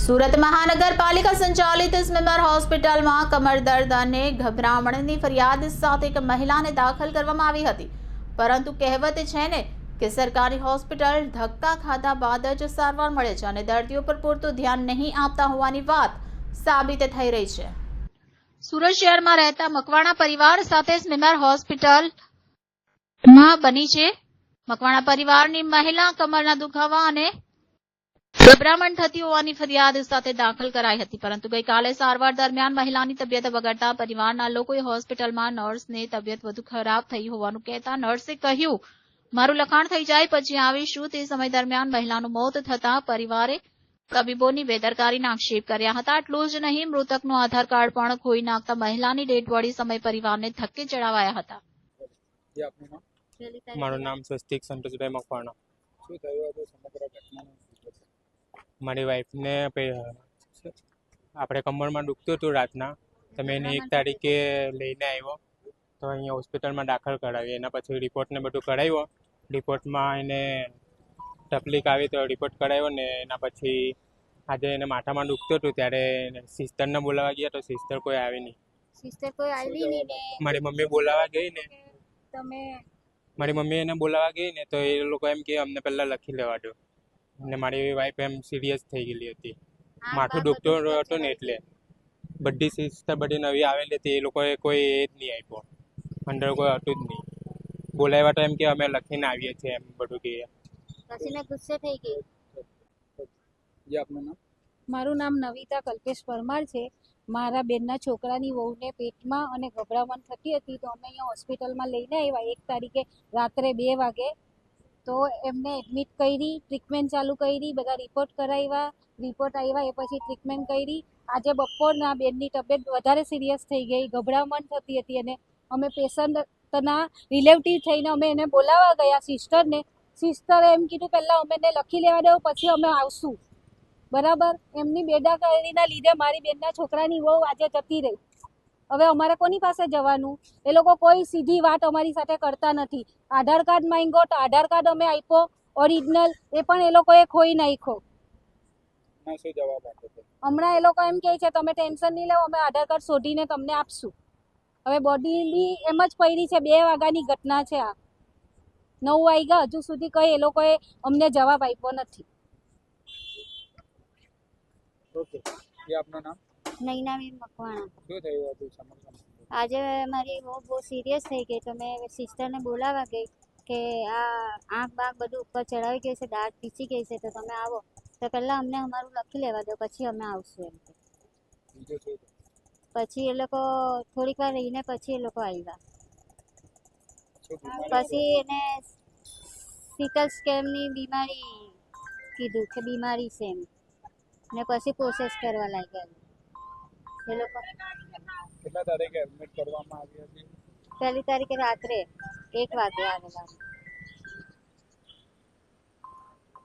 સુરત મહાનગરપાલિકા સંચાલિત સ્મિમર હોસ્પિટલમાં કમર અને ગભરામણની ફરિયાદ સાથે એક મહિલાને દાખલ કરવામાં આવી હતી. પરંતુ કહેવત છે ને કે સરકારી હોસ્પિટલ ધક્કા ખાધા બાદ જ સારવાર મળે છે અને દર્દીઓ પર પૂરતું ધ્યાન નહીં આપતા હોવાની વાત સાબિત થઈ રહી છે. સુરત શહેરમાં રહેતા મકવાણા પરિવાર સાથે સ્મિમર હોસ્પિટલમાં બની છે. મકવાણા પરિવારની મહિલા કમરના દુખાવા અને ગભરામણ થતી હોવાની ફરિયાદ સાથે દાખલ કરાઈ હતી પરંતુ ગઈકાલે સારવાર દરમિયાન મહિલાની તબિયત બગડતા પરિવારના લોકોએ હોસ્પિટલમાં નર્સને તબિયત વધુ ખરાબ થઈ હોવાનું કહેતા નર્સે કહ્યું મારું લખાણ થઈ જાય પછી આવીશું. તે સમય દરમિયાન મહિલાનું મોત થતા પરિવારે તબીબોની બેદરકારીના આક્ષેપ કર્યા હતા. એટલું જ નહીં મૃતકનું આધાર કાર્ડ પણ ખોઈ નાખતા મહિલાની ડેટ વળી સમય પરિવારને ધક્કે ચડાવાયા હતા. મારું નામ સ્વસ્તિક સંતોષભાઈ મકવાણા. શું થયું સમગ્ર ઘટનાનું? મારી વાઈફને આપણે કમરમાં દુખતું હતું રાતના તમે એને એક તારીખે લઈને આવ્યો. તો અહીંયા હોસ્પિટલમાં દાખલ કરાવી એના પછી રિપોર્ટને બધું કરાવ્યો. રિપોર્ટમાં એને તકલીફ આવી તો રિપોર્ટ કરાવ્યો ને એના પછી આજે એને માથામાં દુખતું હતું ત્યારે સિસ્ટરને બોલાવવા ગયા તો સિસ્ટર કોઈ આવી નહીં. સિસ્ટર કોઈ આવી નહીં ને? મારી મમ્મી બોલાવવા ગઈ ને. તમે મારી મમ્મી એને બોલાવવા ગઈ ને તો એ લોકો એમ કે અમને પહેલાં લખી લેવા દો. ને મારી વાઈફ એમ સિરિયસ થઈ ગયેલી હતી. માથું દુખતું હતું ને એટલે. બધી સિસ્ટર બધી નવી આવેલી હતી એ લોકોએ કોઈ એ જ નહીં આપ્યો. અંદર કોઈ હતું જ નહીં. બોલાવ્યા તો એમ કે અમે લખીને આવીએ છીએ એમ બધું કે. પછી મેં ગુસ્સે થઈ ગઈ? જે આપનું નામ? મારું નામ નવિતા કલ્પેશ પરમાર છે. મારા બેનના છોકરાની વહુને પેટમાં અને ગભરામણ થતી હતી તો અમે અહીંયા હોસ્પિટલમાં લઈને આવ્યા. એક તારીખે રાત્રે બે વાગે તો એમને એડમિટ કરી ટ્રીટમેન્ટ ચાલુ કરી, બધા રિપોર્ટ કરાવ્યા રિપોર્ટ આવ્યા એ પછી ટ્રીટમેન્ટ કરી. આજે બપોરના બેનની તબિયત વધારે સિરિયસ થઈ ગઈ, ગભરામણ થતી હતી અને અમે પેશન્ટના રિલેટિવ થઈને અમે એને બોલાવવા ગયા સિસ્ટરને સિસ્ટરે એમ કીધું, પહેલાં અમે એને લખી લેવા દઉં પછી અમે આવશું. બરાબર? એમની બેદાકારીના લીધે મારી બેનના છોકરાની વહુ આજે જતી રહી. હવે અમારે કોની પાસે જવાનું? એ લોકો કોઈ સીધી વાત અમારી સાથે કરતા નથી. આધાર કાર્ડ માંગ્યો તો આધાર કાર્ડ અમે આપ્યો ઓરિજિનલ એ પણ એ લોકોએ ખોઈ નાખ્યો. હમણાં એ લોકો એમ કહે છે તમે ટેન્શન નહીં લેવો અમે આધાર કાર્ડ શોધીને તમને આપશું. હવે બોડીની એમ જ પડી છે બે વાગ્યાની ઘટના છે આ. નવ વાગ્યા હજુ સુધી કંઈ એ લોકોએ અમને જવાબ આપ્યો નથી. ઓકે. આપનું નામ? મકવાણા. શું થયું હતું સમગ્ર આજે મારી બહુ બહુ સિરિયસ થઈ ગઈ. તો મેં સિસ્ટરને બોલાવવા ગઈ કે આ આંખ બાંખ બધું ઉપર ચડાવી ગઈ છે દાંત પીસી ગઈ છે. તો તમે આવો. તો પહેલાં અમને અમારું લખી લેવા દો પછી અમે આવશું એમ? પછી એ લોકો થોડીક વાર રહીને પછી એ લોકો આવ્યા. પછી એને સિકલ સ્કેમની બીમારી કીધું કે બીમારી છે એમ. ને પછી પ્રોસેસ કરવા લાગ્યા. એ લોકો કેટલા તારીખે એડમિટ કરવામાં આવી હતી? પહેલી તારીખે રાત્રે એક વાગે આવેલા.